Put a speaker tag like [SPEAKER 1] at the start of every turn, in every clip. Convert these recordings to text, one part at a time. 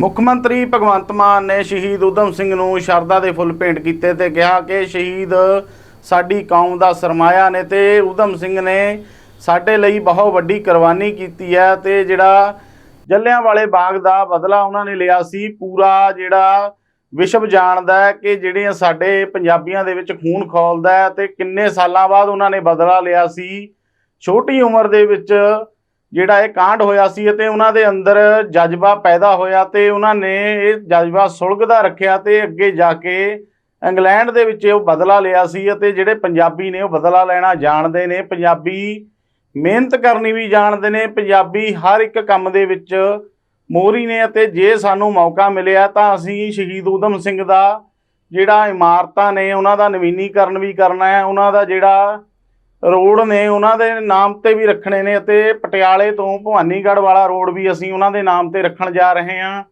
[SPEAKER 1] ਮੁੱਖ ਮੰਤਰੀ ਭਗਵੰਤ ਮਾਨ ਨੇ ਸ਼ਹੀਦ ਊਧਮ ਸਿੰਘ ਨੂੰ ਸ਼ਰਧਾ ਦੇ ਫੁੱਲ ਭੇਂਟ ਕੀਤੇ ਤੇ ਕਿਹਾ ਕਿ ਸ਼ਹੀਦ ਸਾਡੀ ਕੌਮ ਦਾ ਸਰਮਾਇਆ ਨੇ ਤੇ ਊਧਮ ਸਿੰਘ ਨੇ ਸਾਡੇ ਲਈ ਬਹੁਤ ਵੱਡੀ ਕੁਰਬਾਨੀ ਕੀਤੀ ਹੈ ਤੇ ਜਿਹੜਾ ਜੱਲਿਆਂਵਾਲੇ ਬਾਗ ਦਾ ਬਦਲਾ ਉਹਨਾਂ ਨੇ ਲਿਆ ਸੀ, ਪੂਰਾ ਜਿਹੜਾ ਵਿਸ਼ਵ ਜਾਣਦਾ ਹੈ ਕਿ ਜਿਹੜੀਆਂ ਸਾਡੇ ਪੰਜਾਬੀਆਂ ਦੇ ਵਿੱਚ ਖੂਨ ਖੋਲਦਾ ਹੈ ਤੇ ਕਿੰਨੇ ਸਾਲਾਂ ਬਾਅਦ ਉਹਨਾਂ ਨੇ ਬਦਲਾ ਲਿਆ ਸੀ, ਛੋਟੀ ਉਮਰ ਦੇ ਵਿੱਚ ਜਿਹੜਾ ਇਹ ਕਾਂਡ ਹੋਇਆ ਸੀ ਅਤੇ ਉਹਨਾਂ ਦੇ ਅੰਦਰ ਜਜ਼ਬਾ ਪੈਦਾ ਹੋਇਆ ਤੇ ਉਹਨਾਂ ਨੇ ਇਹ ਜਜ਼ਬਾ ਸੁਲਗਦਾ ਰੱਖਿਆ ਤੇ ਅੱਗੇ ਜਾ ਕੇ ਇੰਗਲੈਂਡ ਦੇ ਵਿੱਚ ਉਹ ਬਦਲਾ ਲਿਆ ਸੀ ਅਤੇ ਜਿਹੜੇ ਪੰਜਾਬੀ ਨੇ ਉਹ ਬਦਲਾ ਲੈਣਾ ਜਾਣਦੇ ਨੇ। ਪੰਜਾਬੀ ਮਿਹਨਤ ਕਰਨੀ ਵੀ ਜਾਣਦੇ ਨੇ, ਪੰਜਾਬੀ ਹਰ ਇੱਕ ਕੰਮ ਦੇ ਵਿੱਚ ਮੋਹਰੀ ਨੇ ਅਤੇ ਜੇ ਸਾਨੂੰ ਮੌਕਾ ਮਿਲਿਆ ਤਾਂ ਅਸੀਂ ਸ਼ਹੀਦ ਊਧਮ ਸਿੰਘ ਦਾ ਜਿਹੜਾ ਇਮਾਰਤਾਂ ਨੇ, ਉਹਨਾਂ ਦਾ ਨਵੀਨੀਕਰਨ ਵੀ ਕਰਨਾ ਹੈ, ਉਹਨਾਂ ਦਾ ਜਿਹੜਾ ਰੋਡ ਨੇ ਉਹਨਾਂ ਦੇ ਨਾਮ ਤੇ ਵੀ ਰੱਖਣੇ ਨੇ ਅਤੇ ਪਟਿਆਲੇ ਤੋਂ ਭਵਾਨੀਗੜ੍ਹ ਵਾਲਾ ਰੋਡ ਵੀ ਅਸੀਂ ਉਹਨਾਂ ਦੇ ਨਾਮ ਤੇ ਰੱਖਣ ਜਾ ਰਹੇ ਹਾਂ।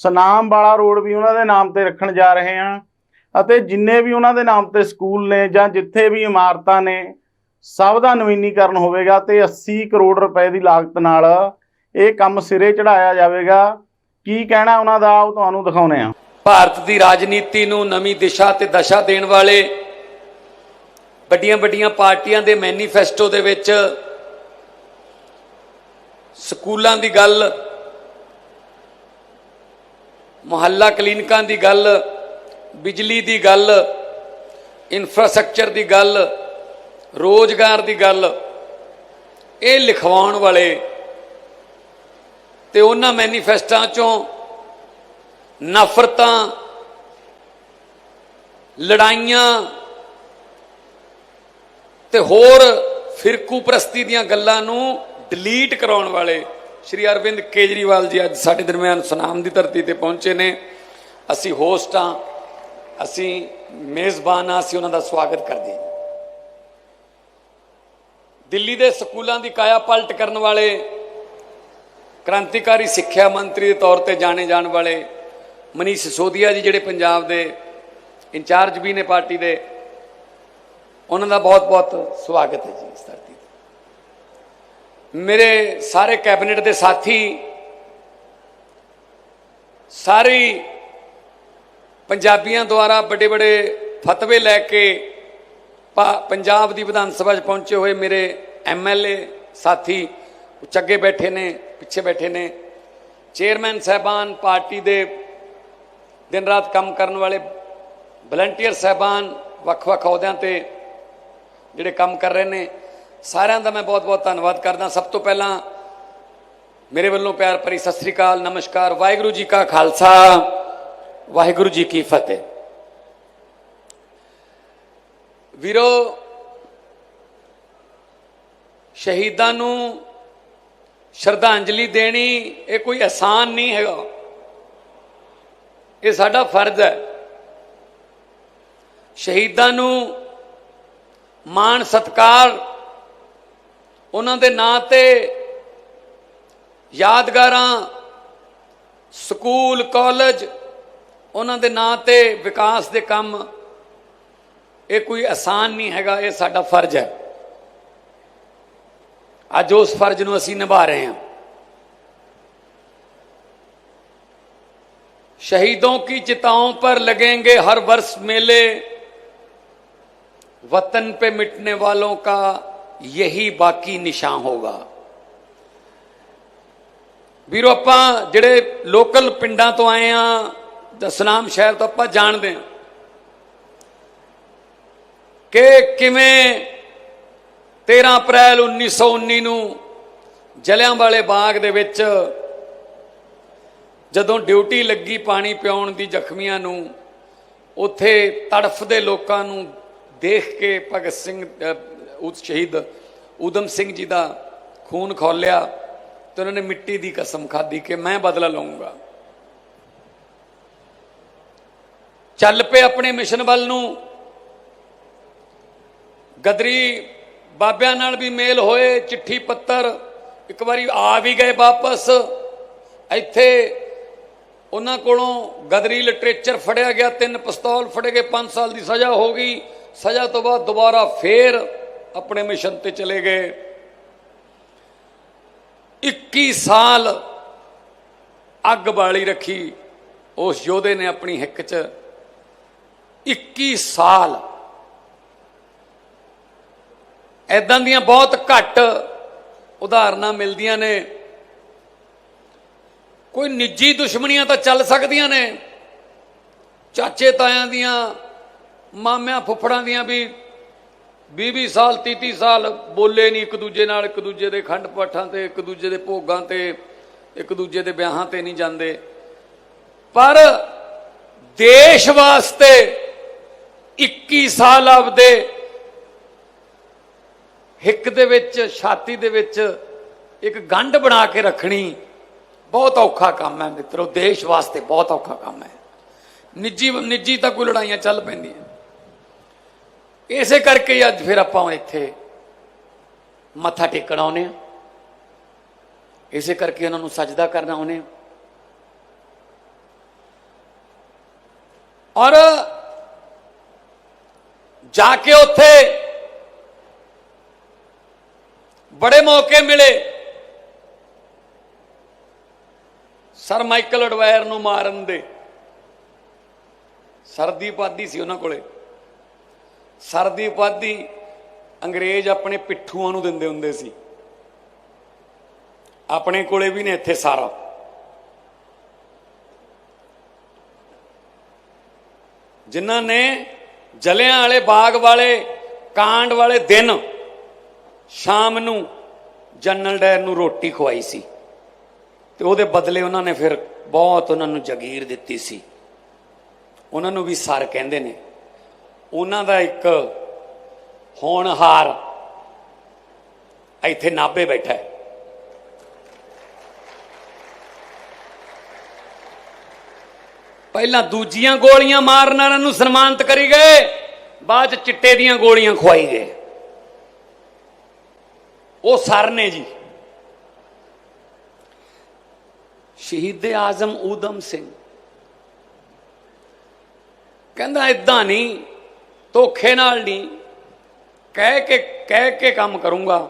[SPEAKER 1] ਸਨਾਮ ਵਾਲਾ ਰੋਡ ਵੀ ਉਹਨਾਂ ਦੇ ਨਾਮ ਤੇ ਰੱਖਣ ਜਾ ਰਹੇ ਹਾਂ ਅਤੇ ਜਿੰਨੇ ਵੀ ਉਹਨਾਂ ਦੇ ਨਾਮ ਤੇ ਸਕੂਲ ਨੇ ਜਾਂ ਜਿੱਥੇ ਵੀ ਇਮਾਰਤਾਂ ਨੇ, ਸਭ ਦਾ ਨਵੀਨੀਕਰਨ ਹੋਵੇਗਾ ਤੇ 80 ਕਰੋੜ ਰੁਪਏ ਦੀ ਲਾਗਤ ਨਾਲ ਇਹ ਕੰਮ ਸਿਰੇ ਚੜਾਇਆ ਜਾਵੇਗਾ। ਕੀ ਕਹਿਣਾ ਉਹਨਾਂ ਦਾ, ਉਹ ਤੁਹਾਨੂੰ ਦਿਖਾਉਨੇ ਆ
[SPEAKER 2] ਭਾਰਤ ਦੀ ਰਾਜਨੀਤੀ ਨੂੰ ਨਵੀਂ ਦਿਸ਼ਾ ਤੇ ਦਸ਼ਾ ਦੇਣ ਵਾਲੇ ਵੱਡੀਆਂ ਵੱਡੀਆਂ ਪਾਰਟੀਆਂ ਦੇ ਮੈਨੀਫੈਸਟੋ ਦੇ ਵਿੱਚ ਸਕੂਲਾਂ ਦੀ ਗੱਲ, ਮੁਹੱਲਾ ਕਲੀਨਿਕਾਂ ਦੀ ਗੱਲ, ਬਿਜਲੀ ਦੀ ਗੱਲ, ਇਨਫਰਾਸਟ੍ਰਕਚਰ ਦੀ ਗੱਲ, ਰੋਜ਼ਗਾਰ ਦੀ ਗੱਲ, ਇਹ ਲਿਖਵਾਉਣ ਵਾਲੇ ਤੇ ਉਹਨਾਂ ਮੈਨੀਫੈਸਟਾਂ ਚੋਂ ਨਫ਼ਰਤਾਂ, ਲੜਾਈਆਂ ਤੇ ਹੋਰ ਫਿਰਕੂ ਪ੍ਰਸਤੀ ਦੀਆਂ ਗੱਲਾਂ ਨੂੰ ਡਿਲੀਟ ਕਰਾਉਣ ਵਾਲੇ ਸ਼੍ਰੀ ਅਰਵਿੰਦ ਕੇਜਰੀਵਾਲ ਜੀ ਅੱਜ ਸਾਡੇ ਦਰਮਿਆਨ ਸੁਨਾਮ ਦੀ ਧਰਤੀ ਤੇ ਪਹੁੰਚੇ ਨੇ। ਅਸੀਂ ਹੋਸਟ ਹਾਂ। ਅਸੀਂ ਮੇਜ਼ਬਾਨ ਹਾਂ। ਅਸੀਂ ਉਹਨਾਂ ਦਾ ਸਵਾਗਤ ਕਰਦੇ ਹਾਂ। ਦਿੱਲੀ ਦੇ ਸਕੂਲਾਂ ਦੀ ਕਾਇਆ ਪਲਟ ਕਰਨ ਵਾਲੇ, ਕ੍ਰਾਂਤੀਕਾਰੀ ਸਿੱਖਿਆ ਮੰਤਰੀ ਦੇ ਤੌਰ ਤੇ ਜਾਣੇ ਜਾਣ ਵਾਲੇ ਮਨੀਸ਼ ਸਿਸੋਦੀਆ ਜੀ, ਜਿਹੜੇ ਪੰਜਾਬ ਦੇ ਇੰਚਾਰਜ ਵੀ ਨੇ ਪਾਰਟੀ ਦੇ ਉਹਨਾਂ ਦਾ ਬਹੁਤ-ਬਹੁਤ ਸਵਾਗਤ ਹੈ ਜੀ ਇਸ ਧਰਤੀ ਤੇ। ਮੇਰੇ ਸਾਰੇ ਕੈਬਨਿਟ ਦੇ ਸਾਥੀ, ਸਾਰੀ ਪੰਜਾਬੀਆਂ ਦੁਆਰਾ ਵੱਡੇ ਵੱਡੇ ਫਤਵੇ ਲੈ ਕੇ ਪਾ- ਪੰਜਾਬ ਦੀ ਵਿਧਾਨ ਸਭਾ 'ਚ ਪਹੁੰਚੇ ਹੋਏ ਮੇਰੇ ਐਮਐਲਏ ਸਾਥੀ ਉੱਚ ਅੱਗੇ ਬੈਠੇ ਨੇ, ਪਿੱਛੇ ਬੈਠੇ ਨੇ। ਚੇਅਰਮੈਨ ਸਹਿਬਾਨ ਪਾਰਟੀ ਦੇ ਦਿਨ ਰਾਤ ਕੰਮ ਕਰਨ ਵਾਲੇ ਵਲੰਟੀਅਰ ਸਹਿਬਾਨ ਵੱਖ-ਵੱਖ ਅਹੁਦਿਆਂ ਤੇ ਜਿਹੜੇ ਕੰਮ ਕਰ ਰਹੇ ਨੇ, ਸਾਰਿਆਂ ਦਾ ਮੈਂ ਬਹੁਤ-ਬਹੁਤ ਧੰਨਵਾਦ ਕਰਦਾ। ਸਭ ਤੋਂ ਪਹਿਲਾਂ ਮੇਰੇ ਵੱਲੋਂ ਪਿਆਰ ਭਰੀ ਸਤਿ ਸ੍ਰੀ ਅਕਾਲ, ਨਮਸਕਾਰ, ਵਾਹਿਗੁਰੂ ਜੀ ਕਾ ਖਾਲਸਾ, ਵਾਹਿਗੁਰੂ ਜੀ ਕੀ ਫਤਿਹ। ਵੀਰੋ, ਸ਼ਹੀਦਾਂ ਨੂੰ ਸ਼ਰਧਾਂਜਲੀ ਦੇਣੀ ਇਹ ਕੋਈ ਆਸਾਨ ਨਹੀਂ ਹੈਗਾ। ਇਹ ਸਾਡਾ ਫਰਜ਼ ਹੈ। ਸ਼ਹੀਦਾਂ ਨੂੰ ਮਾਣ ਸਤਕਾਰ ਉਹਨਾਂ ਦੇ ਨਾਂ ਤੇ ਯਾਦਗਾਰਾਂ ਸਕੂਲ ਕਾਲਜ ਉਹਨਾਂ ਦੇ ਨਾਂ ਤੇ ਵਿਕਾਸ ਦੇ ਕੰਮ ਇਹ ਕੋਈ ਆਸਾਨ ਨਹੀਂ ਹੈਗਾ ਇਹ ਸਾਡਾ ਫਰਜ਼ ਹੈ ਅੱਜ ਉਸ ਫਰਜ਼ ਨੂੰ ਅਸੀਂ ਨਿਭਾ ਰਹੇ ਹਾਂ शहीदों की चिताओं पर लगेंगे हर वर्ष मेले वतन पे मिटने वालों का यही बाकी निशान होगा ਵੀਰੋ ਆਪਾਂ ਜਿਹੜੇ ਲੋਕਲ ਪਿੰਡਾਂ ਤੋਂ ਆਏ ਆ ਦਸਨਾਮ ਸ਼ਹਿਰ ਤੋਂ ਆਪਾਂ ਜਾਣਦੇ ਹਾਂ ਕਿ ਕਿਵੇਂ 13 ਅਪ੍ਰੈਲ 1919 ਨੂੰ ਜਲਿਆਂਵਾਲੇ ਬਾਗ ਦੇ ਵਿੱਚ ਜਦੋਂ ਡਿਊਟੀ ਲੱਗੀ ਪਾਣੀ ਪਿਆਉਣ ਦੀ ਜ਼ਖਮੀਆਂ ਨੂੰ ਉੱਥੇ ਤੜਫਦੇ ਲੋਕਾਂ ਨੂੰ ਦੇਖ ਕੇ ਭਗਤ ਸਿੰਘ ਉਸ ਸ਼ਹੀਦ ਊਧਮ ਸਿੰਘ ਜੀ ਦਾ ਖੂਨ ਖੋਲਿਆ ਤੇ ਉਹਨਾਂ ਨੇ ਮਿੱਟੀ ਦੀ ਕਸਮ ਖਾਧੀ ਕਿ ਮੈਂ ਬਦਲਾ ਲਵਾਂਗਾ ਚੱਲ ਪਏ ਆਪਣੇ ਮਿਸ਼ਨ ਵੱਲ ਨੂੰ। ਗਦਰੀ ਬਾਬਿਆਂ ਨਾਲ ਵੀ ਮੇਲ ਹੋਏ, ਚਿੱਠੀ ਪੱਤਰ, ਇੱਕ ਵਾਰੀ ਆ ਵੀ ਗਏ ਵਾਪਸ। ਇੱਥੇ ਉਹਨਾਂ ਕੋਲੋਂ ਗਦਰੀ ਲਿਟਰੇਚਰ ਫੜਿਆ ਗਿਆ, ਤਿੰਨ ਪਿਸਤੌਲ ਫੜੇ ਗਏ 5 ਸਾਲ ਦੀ ਸਜ਼ਾ ਹੋ ਗਈ। ਸਜ਼ਾ ਤੋਂ ਬਾਅਦ ਦੁਬਾਰਾ ਫੇਰ ਆਪਣੇ ਮਿਸ਼ਨ ਤੇ ਚਲੇ ਗਏ। 21 ਸਾਲ ਅੱਗ ਬਾਲੀ ਰੱਖੀ, ਉਸ ਯੋਧੇ ਨੇ ਆਪਣੀ ਹਿੱਕ 'ਚ। 21 ਸਾਲ ਐਦਾਂ ਦੀਆਂ ਬਹੁਤ ਘੱਟ ਉਦਾਹਰਨਾਂ ਮਿਲਦੀਆਂ ਨੇ। ਕੋਈ ਨਿੱਜੀ ਦੁਸ਼ਮਣੀਆਂ ਤਾਂ ਚੱਲ ਸਕਦੀਆਂ ਨੇ ਚਾਚੇ ਤਾਇਆਂ ਦੀਆਂ ਮਾਮਿਆਂ ਫੁੱਫੜਾਂ ਦੀਆਂ ਵੀ 20-20 ਸਾਲ 30-30 ਸਾਲ ਬੋਲੇ ਨਹੀਂ ਇੱਕ ਦੂਜੇ ਨਾਲ, ਇੱਕ ਦੂਜੇ ਦੇ ਖੰਡ ਪਾਠਾਂ ਤੇ, ਇੱਕ ਦੂਜੇ ਦੇ ਭੋਗਾਂ ਤੇ, ਇੱਕ ਦੂਜੇ ਦੇ ਵਿਆਹਾਂ ਤੇ ਨਹੀਂ ਜਾਂਦੇ। ਪਰ ਦੇਸ਼ ਵਾਸਤੇ 21 ਸਾਲ ਆਪਦੇ ਹਿੱਕ ਦੇ ਵਿੱਚ, ਛਾਤੀ ਦੇ ਵਿੱਚ ਇੱਕ ਗੰਢ ਬਣਾ ਕੇ ਰੱਖਣੀ ਬਹੁਤ ਔਖਾ ਕੰਮ ਹੈ ਮਿੱਤਰੋ। ਦੇਸ਼ ਵਾਸਤੇ ਬਹੁਤ ਔਖਾ ਕੰਮ ਹੈ। ਨਿੱਜੀ ਨਿੱਜੀ ਤਾਂ ਕੋਈ ਲੜਾਈਆਂ ਚੱਲ ਪੈਂਦੀਆਂ। ਇਸੇ ਕਰਕੇ ਹੀ ਅੱਜ ਫਿਰ ਆਪਾਂ ਇੱਥੇ ਮੱਥਾ ਟੇਕਣ ਆਉਨੇ ਆ ਇਸੇ ਕਰਕੇ ਉਹਨਾਂ ਨੂੰ ਸਜਦਾ ਕਰਨਾ ਆਉਨੇ ਆ ਔਰ ਜਾ ਕੇ ਉੱਥੇ ਬੜੇ ਮੌਕੇ ਮਿਲੇ। ਸਰ ਮਾਈਕਲ ਅਡਵਾਇਰ ਨੂੰ ਮਾਰਨ ਦੇ। ਸਰਦੀ ਪਾਦੀ ਸੀ ਉਹਨਾਂ ਕੋਲੇ। ਸਰ ਦੀ ਉਪਾਧੀ ਅੰਗਰੇਜ਼ ਆਪਣੇ ਪਿੱਠੂਆਂ ਨੂੰ ਦਿੰਦੇ ਹੁੰਦੇ ਸੀ। ਆਪਣੇ ਕੋਲੇ ਵੀ ਨੇ ਇੱਥੇ ਸਾਰਾ। ਜਿਨ੍ਹਾਂ ਨੇ ਜਲਿਆਂ ਵਾਲੇ ਬਾਗ ਵਾਲੇ, ਕਾਂਡ ਵਾਲੇ ਦਿਨ ਸ਼ਾਮ ਨੂੰ ਜਨਰਲ ਡਾਇਰ ਨੂੰ ਰੋਟੀ ਖਵਾਈ ਸੀ। ਤੇ ਉਹਦੇ ਬਦਲੇ ਉਹਨਾਂ ਨੇ ਫਿਰ ਬਹੁਤ ਉਹਨਾਂ ਨੂੰ ਜਗੀਰ ਦਿੱਤੀ ਸੀ। ਉਹਨਾਂ ਨੂੰ ਵੀ ਸਰ ਕਹਿੰਦੇ ਨੇ। ਉਹਨਾਂ ਦਾ ਇੱਕ ਹੋਣਹਾਰ ਇੱਥੇ ਨਾਭੇ ਬੈਠਾ ਹੈ। ਪਹਿਲਾਂ ਦੂਜੀਆਂ ਗੋਲੀਆਂ ਮਾਰਨ ਵਾਲਿਆਂ ਨੂੰ ਸਨਮਾਨਿਤ ਕਰੀ ਗਏ, ਬਾਅਦ ਚ ਚਿੱਟੇ ਦੀਆਂ ਗੋਲੀਆਂ ਖਵਾਈ ਗਏ। ਉਹ ਸਰ ਨੇ ਜੀ। ਸ਼ਹੀਦ ਆਜ਼ਮ ਊਦਮ ਸਿੰਘ। ਕਹਿੰਦਾ, ਇਦਾਂ ਨਹੀਂ ਧੋਖੇ ਨਾਲ ਨਹੀਂ। ਕਹਿ ਕੇ ਕਹਿ ਕੇ ਕੰਮ ਕਰੂੰਗਾ।